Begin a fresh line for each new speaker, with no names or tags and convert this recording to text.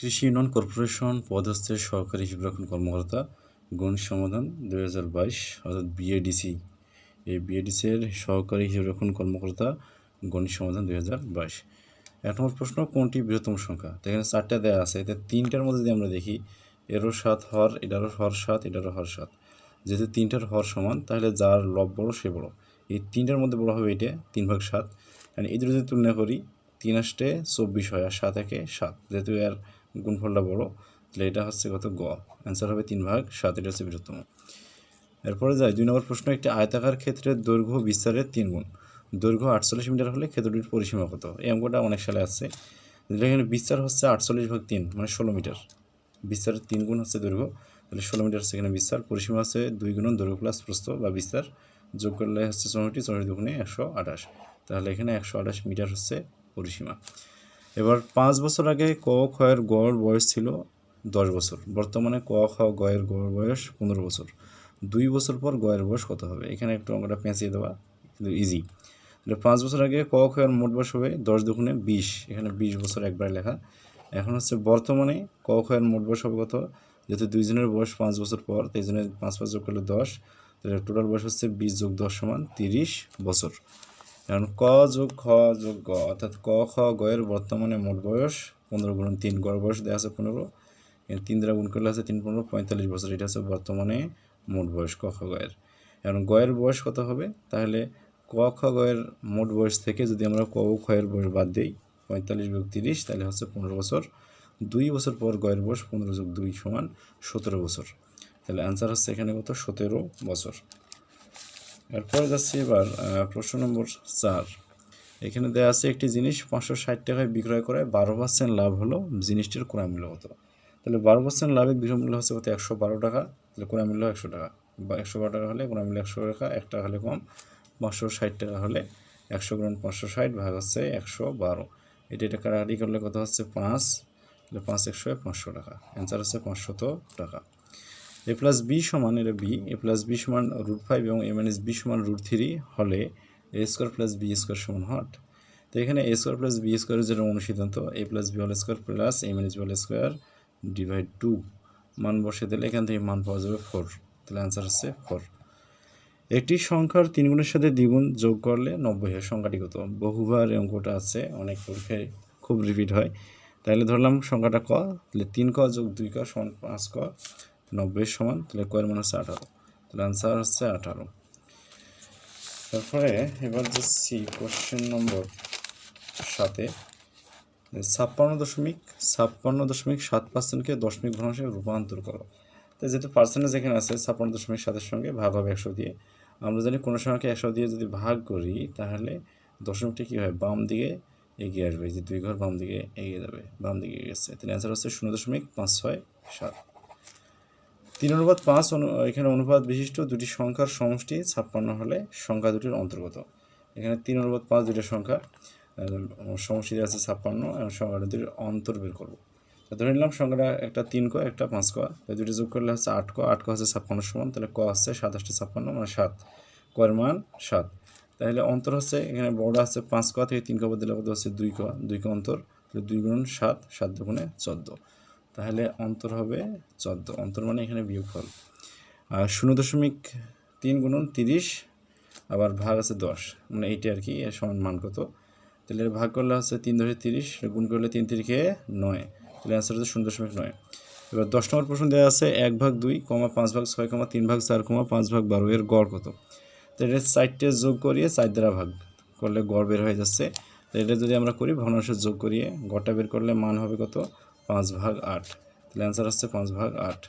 কৃষি উন্নয়ন কর্পোরেশন পদস্থে সহকারী হিসাবরক্ষণ কর্মকর্তা। গণিত সমাধান দুই হাজার বাইশ, অর্থাৎ বিএডিসি এই বিএডিসির সহকারী হিসাবরক্ষণ কর্মকর্তা গণিত সমাধান দুই হাজার বাইশ। এক নম্বর প্রশ্ন, কোনটি বৃহত্তম সংখ্যা? তো এখানে চারটা দেওয়া আছে, এতে তিনটার মধ্যে যদি আমরা দেখি, এরও সাত হর, এটারও হর সাত, এটারও হর সাত। যেহেতু তিনটার হর সমান, তাহলে যার লব বড়, সে বড়। এই তিনটার মধ্যে বড় হবে এটা, তিন ভাগ সাত। কারণ এই দুটো যদি তুলনা করি, তিন আষ্টে চব্বিশ হয়, আর সাত একে সাত। যেহেতু এর গুণফলটা বড়, তাহলে এটা হচ্ছে কত গ। অ্যান্সার হবে তিন ভাগ, সাত, এটা হচ্ছে বৃহত্তম। এরপরে যাই, দুই নম্বর প্রশ্ন, একটি আয়তাকার ক্ষেত্রে দৈর্ঘ্য বিস্তারের তিন গুণ। দৈর্ঘ্য আটচল্লিশ মিটার হলে ক্ষেত্রটির পরিসীমা কত? এই অঙ্কটা অনেক সালে আসছে এখানে বিস্তার হচ্ছে আটচল্লিশ ভাগ তিন মানে ষোলো মিটার। বিস্তারের তিন গুণ হচ্ছে দৈর্ঘ্য, তাহলে ষোলো মিটার এখানে বিস্তার। পরিসীমা হচ্ছে দুই গুণন দৈর্ঘ্য প্লাস প্রস্থ বা বিস্তার, যোগ করলে হচ্ছে চৌষট্টি চৌষট্টি দুগুণে একশো আঠাশ। তাহলে এখানে একশো আঠাশ মিটার হচ্ছে পরিসীমা। এবার পাঁচ বছর আগে ক ক্ষয়ের গড় বয়স ছিল দশ বছর। বর্তমানে ক খ গয়ের গড় বয়স পনেরো বছর। দুই বছর পর গয়ের বয়স কত হবে? এখানে একটু অঙ্কটা পেঁচিয়ে দেওয়া কিন্তু ইজি তাহলে পাঁচ বছর আগে ক ক্ষয়ের মোট বয়স হবে দশ দুগুণে বিশ। এখানে বিশ বছর একবার লেখা। এখন হচ্ছে বর্তমানে ক ক্ষয়ের মোট বয়স হবে কত? যেহেতু দুইজনের বয়স পাঁচ বছর পর, তাই জন্য পাঁচ পাঁচ যোগ করলে দশ। তাহলে টোটাল বয়স হচ্ছে বিশ যোগ দশ সমান তিরিশ বছর। এখন ক যোগ খ যোগ গ, অর্থাৎ ক, খ, গয়ের বর্তমানে মোট বয়স পনেরো গুণ তিন, গড় বয়স দেওয়া আছে পনেরো। তিন দ্বারা গুণ করলে আছে তিন পনেরো, পঁয়তাল্লিশ বছর, এটা হচ্ছে বর্তমানে মোট বয়স ক, খ, গয়ের। এখন গয়ের বয়স কত হবে? তাহলে ক, খ, গয়ের মোট বয়স থেকে যদি আমরা ক ও বয়স বাদ দিই, পঁয়তাল্লিশ যোগ তিরিশ, তাহলে হচ্ছে পনেরো বছর। দুই বছর পর গয়ের বয়স পনেরো যোগ দুই সমান সতেরো বছর। তাহলে অ্যান্সার হচ্ছে এখানে কত? সতেরো বছর। এরপরে যাচ্ছি এবার প্রশ্ন নম্বর চার। এখানে দেওয়া আছে একটি জিনিস, পাঁচশো ষাট টাকায় বিক্রয় করে বারো পার্সেন্ট লাভ হলো জিনিসটির ক্রয় মূল্য কত? তাহলে বারো পার্সেন্ট লাভের বিক্রয় মূল্য হচ্ছে কত? একশো বারো টাকা। তাহলে ক্রয় মূল্য একশো টাকা। বা একশো বারো টাকা হলে ক্রয় মূল্য একশো টাকা এক টাকা হলে কম, পাঁচশো ষাট টাকা হলে একশো গ্রাম পাঁচশো ষাট ভাগ হচ্ছে একশো বারো। এটা এটা কাটাকাটি করলে কত হচ্ছে? পাঁচ। তাহলে পাঁচ একশো পাঁচশো টাকা। অ্যান্সার হচ্ছে পাঁচশত টাকা। এ প্লাস বি সমান এটা বি, এ প্লাস বি সমান রুট ফাইভ এবং এ মাইনাস বি সমান রুট থ্রি হলে A square plus B square সমান হট তো এখানে এ স্কোয়ার প্লাস বি স্কোয়ারের যেটা অনুসিদ্ধান্ত, এ প্লাস বি হল square plus A minus B হল স্কোয়ার ডিভাইড টু। মান বসে দিলে এখান থেকে মান পাওয়া যাবে ফোর। তাহলে অ্যান্সার হচ্ছে ফোর। একটি সংখ্যার তিন গুণের সাথে দ্বিগুণ যোগ করলে নব্বই হয় সংখ্যাটি কত বহুবার অঙ্কটা আছে, অনেক পরীক্ষায় খুব রিপিট হয়। তাহলে ধরলাম সংখ্যাটা ক, তাহলে তিন ক যোগ দুই ক সমান পাঁচ ক। নব্বই সমান, তাহলে কয়ের মান হচ্ছে আঠারো। তাহলে আনসার হচ্ছে আঠারো। তারপরে এবার যাচ্ছি কোশ্চেন নম্বর সাতে ছাপ্পান্ন দশমিক ছাপ্পান্ন দশমিক সাত পার্সেন্টকে দশমিক ভগ্নাংশে রূপান্তর করো। তো যেহেতু পার্সেন্টেজ এখানে আছে, ছাপ্পান্ন দশমিক সাতের সঙ্গে ভাগ হবে একশো দিয়ে। আমরা জানি কোনো সংখ্যাকে একশো দিয়ে যদি ভাগ করি, তাহলে দশমিকটা কী হয়? বাম দিকে এগিয়ে আসবে। যে দুই ঘর বাম দিকে এগিয়ে যাবে, বাম দিকে এগিয়ে গেছে। তাহলে অ্যান্সার হচ্ছে শূন্য দশমিক পাঁচ ছয় সাত। তিন অনুপাত পাঁচ এখানে অনুপাত বিশিষ্ট দুটি সংখ্যার সমষ্টি ছাপ্পান্ন হলে সংখ্যা দুটির অন্তর্গত। এখানে তিন অনুপাত পাঁচ দুটি সংখ্যা সমষ্টি আছে ছাপ্পান্ন এবং সংখ্যা দুটির অন্তর বের করব। ধরে নিলাম সংখ্যাটা একটা তিন ক, একটা পাঁচ ক দুটি যোগ করলে হচ্ছে আট ক আট ক হচ্ছে ছাপ্পান্ন সমান, তাহলে ক হচ্ছে সাতাশটা ছাপ্পান্ন মানে সাত। কয়ের মান সাত। তাহলে অন্তর হচ্ছে, এখানে বড় আছে পাঁচ ক থেকে তিন ক বদলে কত হচ্ছে দুই ক দুই ক অন্তর, তাহলে দুই গুণ সাত সাত দুগুণে চোদ্দ। তাহলে অন্তর হবে চোদ্দ। অন্তর মানে এখানে বিয়োগফল। আর শূন্য দশমিক তিন গুণন তিরিশ, আবার ভাগ আছে দশ। মানে এইটা আর কি সমান মান কত? তাহলে ভাগ করলে হচ্ছে তিন দশে তিরিশ গুণ করলে তিন তিরিখে নয়। তাহলে অ্যান্সার হচ্ছে শূন্য দশমিক নয়। এবার দশ নম্বর প্রশ্ন দেওয়া আছে, এক ভাগ দুই কমা পাঁচ ভাগ ছয় কমা তিন ভাগ চার কমা পাঁচ ভাগ বারো, এর গড় কত? তো এটা চারটে যোগ করিয়ে চার দ্বারা ভাগ করলে গড় বের হয়ে যাচ্ছে। তো এটা যদি আমরা করি ভগ্নাংশের যোগ করিয়ে গড়টা বের করলে মান হবে কত? পাঁচ ভাগ আট। তাহলে অ্যান্সার হচ্ছে পাঁচ ভাগ আট।